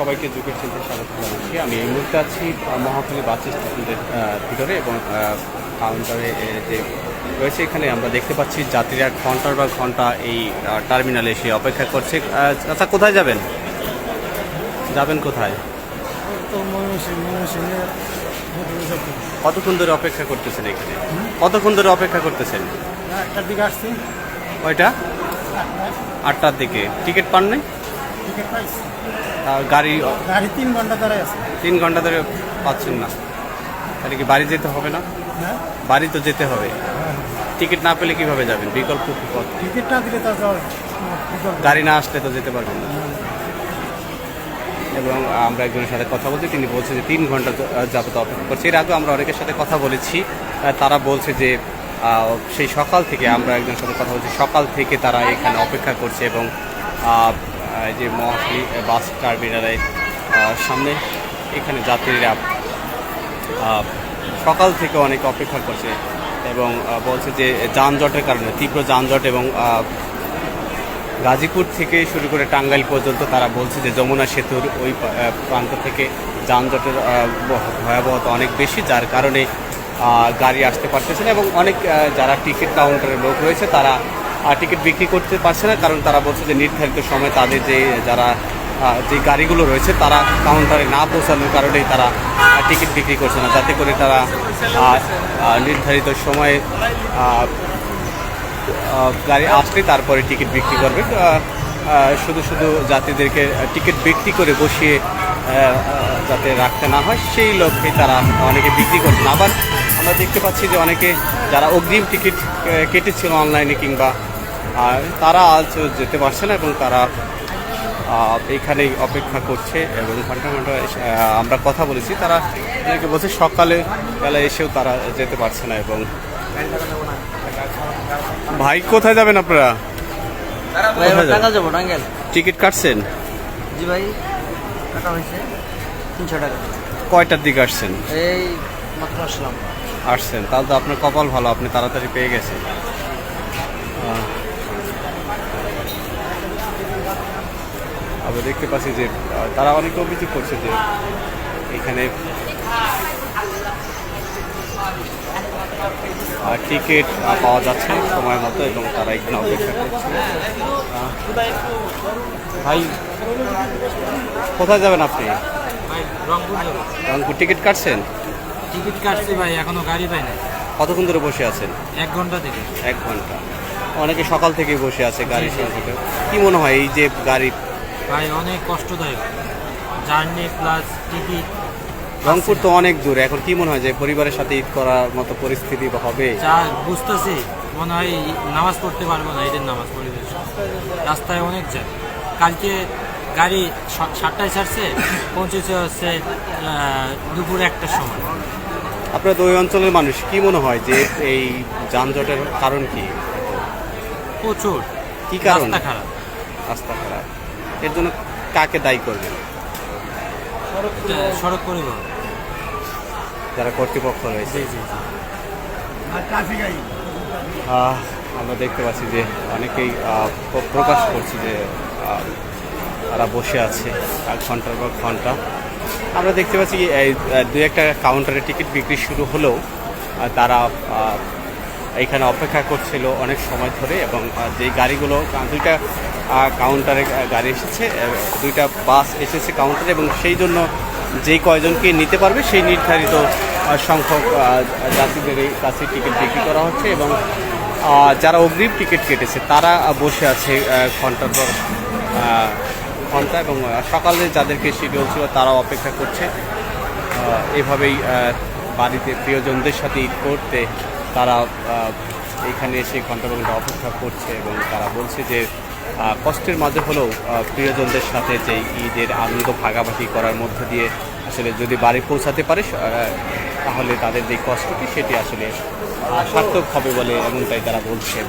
সবাইকে যুগের চিন্তায় স্বাগত জানাচ্ছি। আমি এই মুহূর্তে আছি আহ, মহাখালী বাস স্টেশনের ভিতরে এবং কাউন্টারে যে রয়েছে এখানে আমরা দেখতে পাচ্ছি যাত্রীরা ঘণ্টার বা ঘণ্টা এই টার্মিনালে এসে অপেক্ষা করছে। আচ্ছা কোথায় যাবেন? যাবেন কোথায়? কতক্ষণ ধরে অপেক্ষা করতেছেন এখানে? কতক্ষণ ধরে অপেক্ষা করতেছেন? একটার দিকে আসছি। ওইটা আটটার দিকে। টিকিট পান নাই টিকিট পাইছি। আর গাড়ি গাড়ি তিন ঘণ্টা ধরে আছে। তিন ঘণ্টা ধরে পাচ্ছেন না। তাহলে কি বাড়ি যেতে হবে না? হ্যাঁ। বাড়ি তো যেতে হবে। টিকিট না পেলে কীভাবে যাবেন? বিকল্প পথ? টিকিট না দিলে যাওয়ার গাড়ি না আসলে তো যেতে পারবেন না। এবং আমরা একজনের সাথে কথা বলছি তিনি বলছে যে তিন ঘণ্টা যাবত অপেক্ষা করছি। এর আগে আমরা অনেকের সাথে কথা বলেছি। তারা বলছে যে সেই সকাল থেকে আমরা একজনের সাথে কথা বলছি। সকাল থেকে তারা এখানে অপেক্ষা করছে এবং যে মহাখালী বাস টার্মিনালের সামনে এখানে যাত্রীরা সকাল থেকে অনেক অপেক্ষা করছে এবং বলছে যে যানজটের কারণে, তীব্র যানজট এবং গাজীপুর থেকে শুরু করে টাঙ্গাইল পর্যন্ত তারা বলছে যে যমুনা সেতুর ওই প্রান্ত থেকে যানজটের ভয়াবহতা অনেক বেশি, যার কারণে গাড়ি আসতে পারতেছে না এবং অনেক যারা টিকিট কাউন্টারের লোক রয়েছে, তারা টিকিট বিক্রি করতে পারছে না, কারণ তারা বলছে যে নির্ধারিত সময় তাদের যে, যারা যে গাড়িগুলো রয়েছে, তারা কাউন্টারে না পৌঁছানোর কারণেই তারা টিকিট বিক্রি করছে না। যাতে করে তারা নির্ধারিত সময়ে গাড়ি আসলে তারপরে টিকিট বিক্রি করবে। শুধু শুধু যাত্রীদেরকে টিকিট বিক্রি করে বসিয়ে যাতে রাখতে না হয় সেই লক্ষ্যে তারা অনেকে বিক্রি করছেন। আবার আমরা দেখতে পাচ্ছি যে অনেকে যারা অগ্রিম টিকিট কেটেছিল অনলাইনে কিংবা তারা আজ যেতে পারছে না এবং তারা আহ, এইখানেই অপেক্ষা করছে এবং ঘণ্টা ঘণ্টা এসে- আমরা কথা বলেছি। তারা অনেকে বলছে সকালে বেলা এসেও তারা যেতে পারছে না এবং ভাই কোথায় যাবেন আপনারা? টিকিট কাটছেন? জি ভাই। টাকা হয়েছে তিনশো টাকা। কয়টার দিকে আসছেন? এই মাত্র আসলাম। আসছেন তাহলে তো আপনার কপাল ভালো আপনি তাড়াতাড়ি পেয়ে গেছেন। আবার আমরা দেখতে পাচ্ছি যে তারা অনেক অভিযোগ করছে যে এখানে টিকিট পাওয়া যাচ্ছে সময় মতো এবং তারা এখানে অপেক্ষা করছে। ভাই কোথায় যাবেন আপনি? রংপুর টিকিট কাটছেন? টিকিট কাটছি ভাই এখনও গাড়ি পাই না কতক্ষণ ধরে বসে আছেন? এক ঘণ্টা থেকে। এক ঘণ্টা। অনেকে সকাল থেকেই বসে আছে গাড়ি সঙ্গে থেকে কি মনে হয় এই যে গাড়ি? ভাই অনেক কষ্টদায়ক। জার্নি প্লাস টিকিট রংপুর তো অনেক দূর এখন কি মনে হয় যে পরিবারের সাথে ঈদ করার মতো পরিস্থিতি হবে? যা বুঝতেছি মনে হয় নামাজ পড়তে পারব না ঈদের নামাজ পরিবেশ রাস্তায় অনেক জ্যাম। কালকে গাড়ি সাতটায় ছাড়ছে পৌঁছেছে হচ্ছে দুপুর একটার সময়। আপনার ওই অঞ্চলের মানুষ কি মনে হয় যে এই যানজটের কারণ কি? প্রচুর। কি কারণ? রাস্তা খারাপ। রাস্তা খারাপ। এর জন্য কাকে দায়ী করবেন? সড়ক পরিবহন। যারা কর্তৃপক্ষ রয়েছে। আমরা দেখতে পাচ্ছি যে অনেকেই প্রকাশ করছে যে তারা বসে আছে এক ঘণ্টার পর ঘণ্টা। আমরা দেখতে পাচ্ছি দু একটা কাউন্টারে টিকিট বিক্রি শুরু হলেও তারা এখানে অপেক্ষা করছিল অনেক সময় ধরে এবং যেই গাড়িগুলো দুইটা কাউন্টারে গাড়ি এসেছে দুইটা বাস এসেছে কাউন্টারে এবং সেই জন্য যেই কয়জনকে নিতে পারবে সেই নির্ধারিত সংখ্যক যাত্রীদের কাছে টিকিট বিক্রি করা হচ্ছে এবং যারা অগ্রিম টিকিট কেটেছে, তারা বসে আছে ঘণ্টার পর ঘণ্টা এবং সকালে যাদেরকে শিডিউল ছিল, তারাও অপেক্ষা করছে। এভাবেই বাড়িতে প্রিয়জনদের সাথে ঈদ করতে তারা এখানে এসে ঘণ্টা ঘণ্টা অপেক্ষা করছে এবং তারা বলছে যে কষ্টের মাঝে হলেও প্রিয়জনদের সাথে যে ঈদের আনন্দ ভাগাভাগি করার মধ্য দিয়ে আসলে যদি বাড়ি পৌঁছাতে পারে তাহলে তাদের যে কষ্টটি, সেটি আসলে সার্থক হবে বলে এমনটাই তারা বলছেন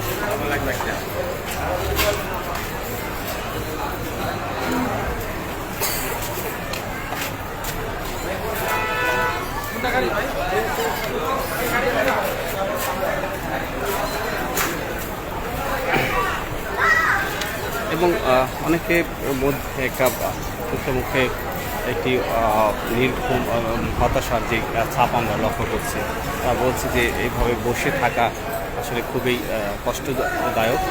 এবং অনেকের অনেকে মধ্যে একটা মুখে মুখে একটি নির্ঘুম হতাশার যে ছাপ আমরা লক্ষ্য করছি তা বলছে যে এইভাবে বসে থাকা আসলে খুবই কষ্টদায়ক।